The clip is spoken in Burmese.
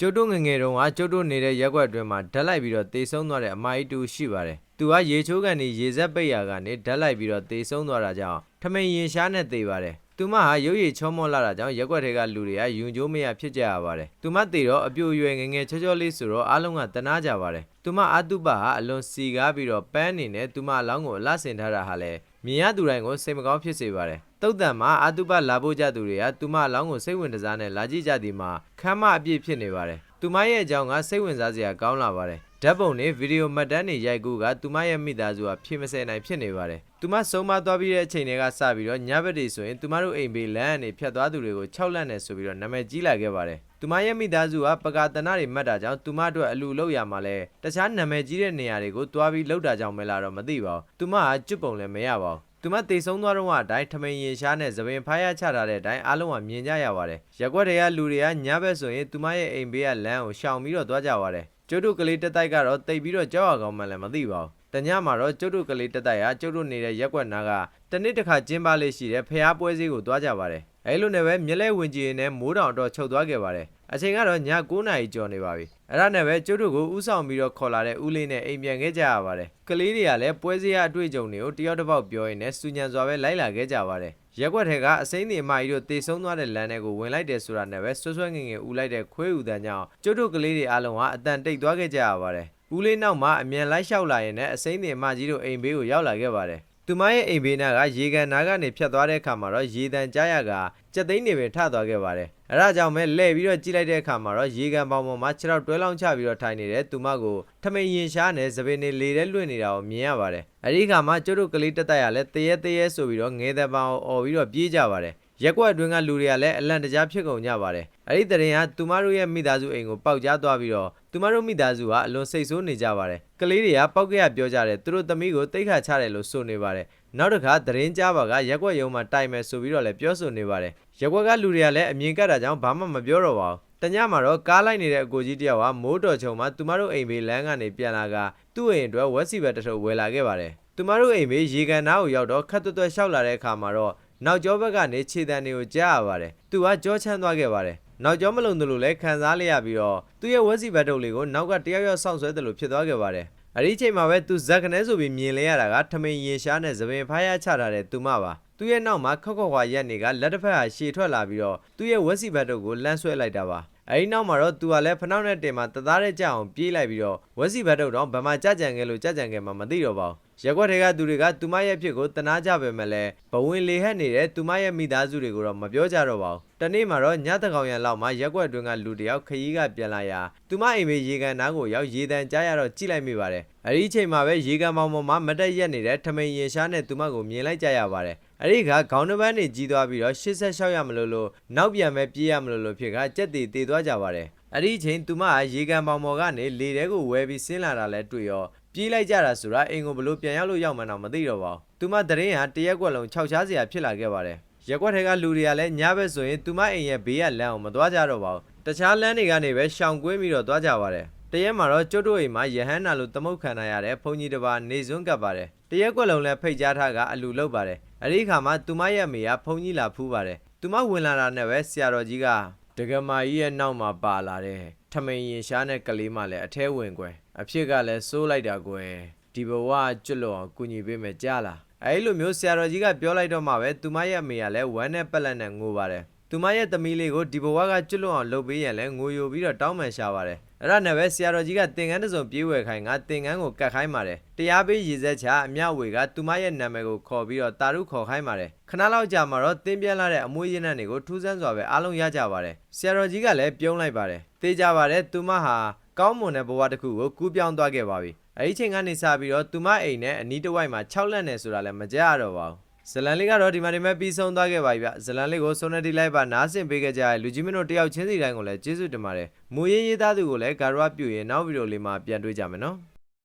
ကျုပ်တို့ငယ်ငယ်တုန်းကကျုပ်တို့နေတဲ့ရက်ကွက်အတွင်းမှာဓာတ်လိုက်ပြီးတော့တေဆုံးသွားတဲ့အမကြီးတူရှိပါတယ်သူကရေချိုးကန်ဒီရေဆက်ပိတ်ရာကနေဓာတ်လိုက်ပြီးတော့တေဆုံးသွားတာကြောင့်ထမိန်ရင်ရှားနဲ့တေပါတယ်သူမဟာရုပ်ရည်ချောမောလာတာကြောင့်ရက်ကွက်တွေကလူတွေကယုံကြိုးမရဖြစ်ကြရပါတယ်။သူမတေတော့အပြိုရွယ်ငယ်ငယ်ချောချောလေးဆိုတော့အားလုံးကတနာကြပါတယ်။သူမအတုပဟာအလွန်စီကားပြီးတော့ပန်းနေနဲ့သူမအလောင်းကိုအလှဆင်ထားတာဟာလည်း မြင်ရသူတိုင်းကိုစိတ်မကောင်းဖြစ်စေပါတယ်။တုတ်တန်မှာအတုပလာဖို့ကြသူတွေကသူမအလောင်းကိုစိတ်ဝင်စားနဲ့လာကြည့်ကြသည်မှာခမ်းမအပြည့်ဖြစ်နေပါတယ်။ သူမရဲ့အကြောင်းကစိတ်ဝင်စားစရာကောင်းလာပါတယ်။ဓာတ်ပုံနဲ့ဗီဒီယိုမှတ်တမ်းတွေရိုက်ကူးကသူမရဲ့မိသားစုဟာဖြည့်မစဲနိုင်ဖြစ်နေပါတယ်။သူမဆုံးမသွားပြီးတဲ့အချိန်တွေကစပြီးတော့ညဘက်တွေဆိုရင်သူမတို့အိမ်ဘေးလမ်းကနေဖြတ်သွားသူတွေကို၆လက်နဲ့ဆိုပြီးတော့နာမည်ကြီးလာခဲ့ပါတယ်။သူမရဲ့မိသားစုကပကာတနာတွေမှတ်တာကြောင့်သူမတို့အလူလောက်ရမှာလဲတခြားနာမည်ကြီးတဲ့နေရာတွေကိုတွားပြီးလောက်တာကြောင့်မလားတော့မသိပါဘူး။သူမကကျွတ်ပုံလည်းမရပါဘူး။ သူမတေဆုံးသွားတော့အတိုင်းထမိန်ရင်ရှားနဲ့သပင်ဖားရချထားတဲ့အတိုင်းအားလုံးကမြင်ကြရပါတယ်။ရက်ွက်တွေကလူတွေကညဘက်ဆိုရင်သူမရဲ့အိမ်ဘေးကလမ်းကိုရှောင်ပြီးတော့သွားကြပါတယ်။ကျုပ်တို့ကလေးတက်တိုက်ကတော့တိတ်ပြီးတော့ကြောက်ရကောင်းမှလည်းမသိပါဘူး။ တညမှာတော့ကျုပ်တို့ကလေးတက်တိုက်ဟာကျုပ်တို့နေတဲ့ရက်ွက်နာကတနေ့တစ်ခါကျင်းပလေးရှိတဲ့ဖျားပွဲစည်းကိုသွားကြပါတယ်။အဲလိုနဲ့ပဲမြက်လဲဝင်ကြီးနဲ့မိုးတောင်တော့ချုပ်သွားခဲ့ပါတယ်။အချိန်ကတော့ည9နာရီကျော်နေပါပြီ။အဲ့ဒါနဲ့ပဲကျုပ်တို့ကိုဥဆောင်ပြီးတော့ခေါ်လာတဲ့ဦးလေးနဲ့အိမ်ပြန်ခဲ့ကြရပါတယ်။ကလေးတွေကလည်းပွဲစည်းရအတွေ့အကြုံတွေကိုတယောက်တစ်ပေါက်ပြောရင်းနဲ့စူညံစွာပဲလိုက်လာခဲ့ကြပါတယ်။ရက်ွက်ထဲကအစိမ့်တွေအမကြီးတို့တေဆုံးသွားတဲ့လမ်းတွေကိုဝင်လိုက်တယ်ဆိုတာနဲ့ပဲဆွဆွဲငင်ငင်ဦးလိုက်တဲ့ခွေးဦးတန်းကြောင့်ကျုပ်တို့ကလေးတွေအားလုံးကအတန်တိတ်သွားခဲ့ကြရပါတယ်။ ဦးလေးနောက်မှာအမြန်လိုက်လျှောက်လာရင်လည်းအစိမ့်တွေအမကြီးတို့အိမ်ဘေးကိုရောက်လာခဲ့ပါတယ်။သူမရဲ့အိမ်ဘေးနာကရေကန်နာကနေဖြတ်သွားတဲ့အခါမှာတော့ရေတံကြားရကကြက်သိန်းတွေပဲထသွားခဲ့ပါတယ်။အဲဒါကြောင့်ပဲလှည့်ပြီးတော့ကြည့်လိုက်တဲ့အခါမှာတော့ရေကန်ပေါင်ပေါ်မှာခြေထောက်တွဲလောင်းချပြီးတော့ထိုင်နေတဲ့သူမကိုထမိန်ရင်ရှားနဲ့သပင်တွေလေထဲလွင့်နေတာကိုမြင်ရပါတယ်။အဲဒီအခါမှာကျုပ်တို့ကလေးတက်တက်ရလဲတရေတရေဆိုပြီးတော့ငဲတဲ့ပန်းကိုអော်ပြီးတော့ပြေးကြပါတယ်။ ရက်ကွက်အတွင်းကလူတွေကလည်းအလန့်တကြားဖြစ်ကုန်ကြပါတယ်။အဲ့ဒီတရင်ကသူမတို့ရဲ့မိသားစုအိမ်ကိုပောက်ကြားသွားပြီးတော့သူမတို့မိသားစုကအလွန်စိတ်ဆိုးနေကြပါတယ်။ကလေးတွေကပောက်ကရပြောကြတယ်သူတို့သမီးကိုတိတ်ခါချတယ်လို့ဆိုနေပါတယ်။နောက်တစ်ခါတရင်ကြားပါကရက်ကွက်ရုံမှာတိုင်မယ်ဆိုပြီးတော့လည်းပြောဆိုနေပါတယ်။ရက်ကွက်ကလူတွေကလည်းအမြင်ကတ်တာကြောင့်ဘာမှမပြောတော့ပါဘူး။တညမှာတော့ကားလိုက်နေတဲ့အကိုကြီးတယောက်ကမိုးတော်ချုံမှာသူမတို့အိမ်ဘေးလမ်းကနေပြန်လာကသူ့အိမ်အတွက်ဝက်စီဘက်တစ်ထုပ်ဝယ်လာခဲ့ပါတယ်။သူမတို့အိမ်ဘေးရေကန်နားကိုရောက်တော့ခက်တွတ်တွတ်ရှောက်လာတဲ့အခါမှာတော့ နောက်ကျောဘက်ကနေခြေတံတွေကိုကြားရပါတယ်။သူကကြောချမ်းသွားခဲ့ပါတယ်။နောက်ကျောမလုံသလိုလဲခံစားလိုက်ရပြီးတော့သူ့ရဲ့ဝက်စီဘက်ထုပ်လေးကိုနောက်ကတယောက်ယောက်စောင့်ဆွဲတယ်လို့ဖြစ်သွားခဲ့ပါတယ်။အဲ့ဒီအချိန်မှာပဲသူဇက်ကနေဆိုပြီးမြင်လဲရတာကထမိန်ရင်ရှားနဲ့သပင်ဖားရချထားတဲ့သူမပါ။သူ့ရဲ့နောက်မှာခောက်ခောက်ခွာရက်နေကလက်တစ်ဖက်ဟာရှည်ထွက်လာပြီးတော့သူ့ရဲ့ဝက်စီဘက်ထုပ်ကိုလမ်းဆွဲလိုက်တာပါ။အဲဒီနောက်မှာတော့သူကလည်းဖနှောက်နဲ့တင်မှာတသားတဲ့ကြအောင်ပြေးလိုက်ပြီးတော့ဝက်စီဘတ်တော့တော့ဗမာကြကြံခဲ့လို့ကြကြံခဲ့မှမသိတော့ပါဘူး ရက်ွက်တွေကသူတွေကသူမရဲ့ဖြစ်ကိုတနာကြပဲမဲ့လဲဘဝင်လေဟက်နေတဲ့သူမရဲ့မိသားစုတွေကိုတော့မပြောကြတော့ပါဘူးတနေ့မှာတော့ညတကောင်ရံလောက်မှာရက်ွက်အတွင်းကလူတယောက်ခရီးကပြန်လာရာသူမအိမ်မေးရေကန်နားကိုရောက်ရေတန်ကြားရတော့ကြည့်လိုက်မိပါတယ်အဲဒီအချိန်မှာပဲရေကန်မောင်ပေါ်မှာမတက်ရက်နေတဲ့ထမိန်ရင်ရှားနဲ့သူမကိုမြင်လိုက်ကြရပါတယ်အဲ့ဒီကခေါင်းတစ်ပန်းနေကြီးသွားပြီးတော့86ရမလို့လို့နောက်ပြန်ပဲပြေးရမလို့လို့ဖြစ်ကကြက်တီတေသွားကြပါတယ်အဲ့ဒီအချိန်သူမကရေကန်ပေါင်ပေါ်ကနေလေထဲကိုဝဲပြီးဆင်းလာတာလဲတွေ့ရောပြေးလိုက်ကြတာဆိုတာအိမ်ကိုဘလို့ပြန်ရောက်လို့ရောက်မှန်းတော့မသိတော့ပါဘူးသူမတရင်ဟာတရက်ကွက်လုံးခြောက်ချားစရာဖြစ်လာခဲ့ပါတယ်ရက်ကွက်ထဲကလူတွေကလည်းညဘက်ဆိုရင်သူမအိမ်ရဲ့ဘေးကလမ်းအောင်မသွားကြတော့ပါဘူးတခြားလမ်းတွေကနေပဲရှောင်ကွင်းပြီးတော့သွားကြပါတယ်တရက်မှာတော့ကျွတ်တို့အိမ်မှာယဟန်နာလိုသမုတ်ခံရတဲ့ဘုန်းကြီးတစ်ပါးနေစွန်းကပ်ပါတယ်တရက်ကွက်လုံးလည်းဖိတ်ကြားထားကအလူလုပ်ပါတယ်အဲ့ဒီခါမှာသူမရဲ့အမေကဘုန်းကြီးလာဖူးပါတယ်သူမဝင်လာတာနဲ့ပဲဆရာတော်ကြီးက ဒကမာကြီးရဲ့နောက်မှာပါလာတဲ့ထမိန်ရင်ရှားတဲ့ကလေးမှလည်းအထဲဝင်ကွယ်အဖြစ်ကလည်းစိုးလိုက်တာကွယ်ဒီဘဝကျွတ်လို့အောင်ကုညီပေးမယ်ကြားလားအဲ့လိုမျိုးဆရာတော်ကြီးကပြောလိုက်တော့မှပဲသူမရဲ့အမေကလည်းဝမ်းနဲ့ပက်လက်နဲ့ငိုပါတယ် သူမရဲ့သမီးလေးကိုဒီဘဝကကျွတ်လွတ်အောင်လုပ်ပေးရင်လည်းငိုယိုပြီးတော့တောင်းပန်ရှာပါတယ်အဲ့ဒါနဲ့ပဲဆရာတော်ကြီးကသင်္ကန်းတစ်စုံပြေးဝယ်ခိုင်းကသင်္ကန်းကိုကတ်ခိုင်းပါတယ်တရားပေးရည်စက်ချအမြဝေကသူမရဲ့နာမည်ကိုခေါ်ပြီးတော့တာရုခေါ်ခိုင်းပါတယ်ခဏလောက်ကြာမှာတော့တင်းပြန်းလာတဲ့အမွှေးရင်းနှံတွေကိုထူးဆန်းစွာပဲအားလုံးရကြပါတယ်ဆရာတော်ကြီးကလည်းပြုံးလိုက်ပါတယ်သိကြပါတယ်သူမဟာကောင်းမွန်တဲ့ဘဝတစ်ခုကိုကူးပြောင်းသွားခဲ့ပါပြီအဲ့ဒီချိန်ကနေစပြီးတော့သူမအိမ်နဲ့အနီးတစ်ဝိုက်မှာ6လက်နဲ့ဆိုတာလည်းမကြရတော့ပါဘူး ဇလန်လေးကတော့ဒီမှာဒီမှာပြီးဆုံးသွားခဲ့ပါပြီဗျဇလန်လေးကိုဆုံးနေတိလိုက်ပါနားဆင်ပေးခဲ့ကြတဲ့လူကြီးမင်းတို့တယောက်ချင်းစီတိုင်းကိုလည်းကျေးဇူးတင်ပါတယ်မူရင်းရေးသားသူကိုလည်းဂါရဝပြုရင်နောက်ဗီဒီယိုလေးမှာပြန်တွေ့ကြမယ်နော်